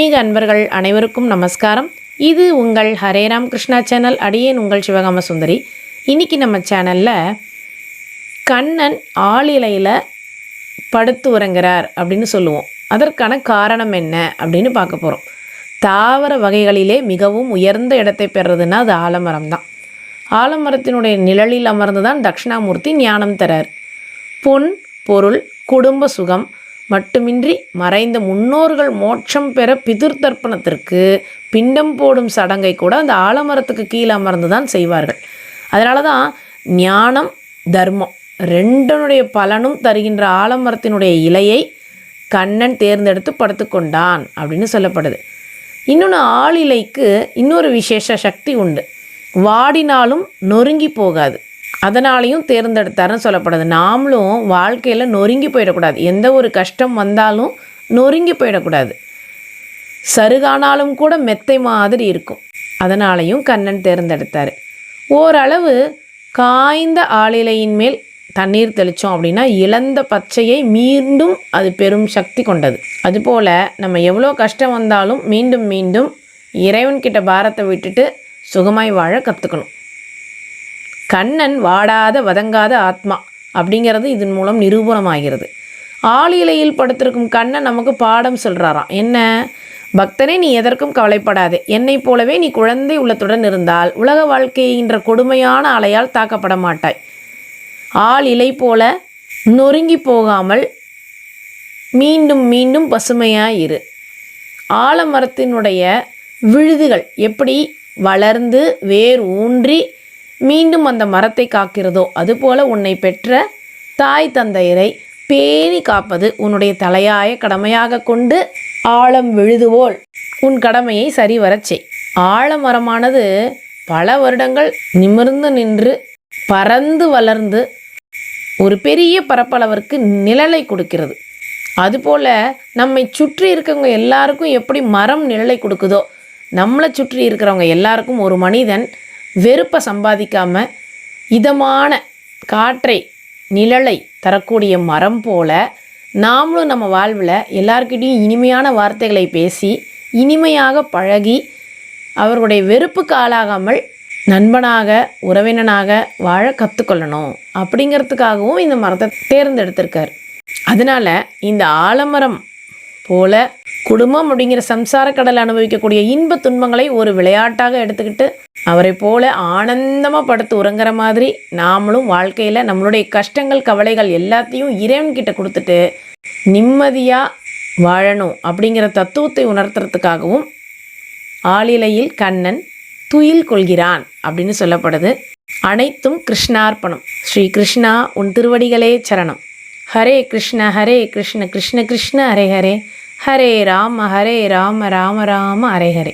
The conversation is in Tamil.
மீக அன்பர்கள் அனைவருக்கும் நமஸ்காரம். இது உங்கள் ஹரேராம் கிருஷ்ணா சேனல் அடியேன் உங்கள் சிவகாம சுந்தரி. இன்னைக்கு நம்ம சேனலில் கண்ணன் ஆளிலையில் படுத்து உறங்குறார் அப்படின்னு சொல்லுவோம். அதற்கான காரணம் என்ன அப்படின்னு பார்க்க போகிறோம் தாவர வகைகளிலே மிகவும் உயர்ந்த இடத்தை பெறுறதுன்னா அது ஆலமரம் தான். ஆலமரத்தினுடைய நிழலில் அமர்ந்து தான் தட்சிணாமூர்த்தி ஞானம் தரார். பொன் பொருள் குடும்ப சுகம் மட்டுமின்றி மறைந்த முன்னோர்கள் மோட்சம் பெற பிதிர் தர்ப்பணத்திற்கு பிண்டம் போடும் சடங்கை கூட அந்த ஆலமரத்துக்கு கீழே அமர்ந்து தான் செய்வார்கள். அதனால தான் ஞானம் தர்மம் ரெண்டனுடைய பலனும் தருகின்ற ஆலமரத்தினுடைய இலையை கண்ணன் தேர்ந்தெடுத்து படுத்துக்கொண்டான் அப்படின்னு சொல்லப்படுது. இன்னொன்று ஆளிலைக்கு இன்னொரு விசேஷ சக்தி உண்டு. வாடினாலும் நொறுங்கி போகாது. அதனாலையும் தேர்ந்தெடுத்தாருன்னு சொல்லப்படுது. நாமளும் வாழ்க்கையில் நொறுங்கி போயிடக்கூடாது. எந்த ஒரு கஷ்டம் வந்தாலும் நொறுங்கி போயிடக்கூடாது. சருகானாலும் கூட மெத்தை மாதிரி இருக்கும். அதனாலையும் கண்ணன் தேர்ந்தெடுத்தார். ஓரளவு காய்ந்த ஆளிலையின் மேல் தண்ணீர் தெளித்தோம் அப்படின்னா இழந்த பச்சையை மீண்டும் அது பெரும் சக்தி கொண்டது. அதுபோல் நம்ம எவ்வளோ கஷ்டம் வந்தாலும் மீண்டும் மீண்டும் இறைவன்கிட்ட பாரத்தை விட்டுட்டு சுகமாய் வாழ கற்றுக்கணும் கண்ணன் வாடாத வதங்காத ஆத்மா அப்படிங்கிறது இதன் மூலம் நிரூபணமாகிறது. ஆளிலையில் படுத்திருக்கும் கண்ணன் நமக்கு பாடம் சொல்கிறாராம் என்ன? பக்தனே நீ எதற்கும் கவலைப்படாதே. என்னை போலவே நீ குழந்தை உள்ளத்துடன் இருந்தால் உலக வாழ்க்கையின்ற கொடுமையான அலையால் தாக்கப்பட மாட்டாய். ஆள் இலை போல நொறுங்கி போகாமல் மீண்டும் மீண்டும் பசுமையாக இரு. ஆலமரத்தினுடைய விழுதுகள் எப்படி வளர்ந்து வேர் ஊன்றி மீண்டும் அந்த மரத்தை காக்கிறதோ? அதுபோல உன்னை பெற்ற தாய் தந்தையரை பேணி காப்பது உன்னுடைய தலையாய கடமையாக கொண்டு ஆழம் விழுதுவோல் உன் கடமையை சரிவரச் செய். ஆழமரமானது பல வருடங்கள் நிமிர்ந்து நின்று பறந்து வளர்ந்து ஒரு பெரிய பரப்பளவிற்கு நிழலை கொடுக்கிறது. அதுபோல் நம்மை சுற்றி இருக்கவங்க எல்லாருக்கும் எப்படி மரம் நிழலை கொடுக்குதோ நம்மளை சுற்றி இருக்கிறவங்க எல்லாருக்கும் ஒரு மனிதன் வெறுப்பை சம்பாதிக்காம இதமான காற்றை நிழலை தரக்கூடிய மரம் போல நாமளும் நம்ம வாழ்வில் எல்லாருக்கிட்டையும் இனிமையான வார்த்தைகளை பேசி இனிமையாக பழகி அவருடைய வெறுப்புக்கு ஆளாகாமல் நண்பனாக உறவினனாக வாழ கற்றுக்கொள்ளணும் அப்படிங்கிறதுக்காகவும் இந்த மரத்தை தேர்ந்தெடுத்திருக்கார். அதனால் இந்த ஆலமரம் போல குடும்பம் அப்படிங்கிற சம்சார கடல் அனுபவிக்கக்கூடிய இன்ப துன்பங்களை ஒரு விளையாட்டாக எடுத்துக்கிட்டு அவரை போல ஆனந்தமாக படுத்து உறங்குற மாதிரி நாமளும் வாழ்க்கையில் நம்மளுடைய கஷ்டங்கள் கவலைகள் எல்லாத்தையும் இறைவன்கிட்ட கொடுத்துட்டு நிம்மதியாக வாழணும் அப்படிங்கிற தத்துவத்தை உணர்த்துறதுக்காகவும் ஆளிலையில் கண்ணன் துயில் கொள்கிறான் அப்படின்னு சொல்லப்படுது. அனைத்தும் கிருஷ்ணார்ப்பணம். ஸ்ரீ கிருஷ்ணா உன் திருவடிகளே சரணம். ஹரே கிருஷ்ண ஹரே கிருஷ்ண கிருஷ்ண கிருஷ்ண ஹரே ஹரே. ஹரே ராம ஹரே ராம ராம ராம ஹரே ஹரே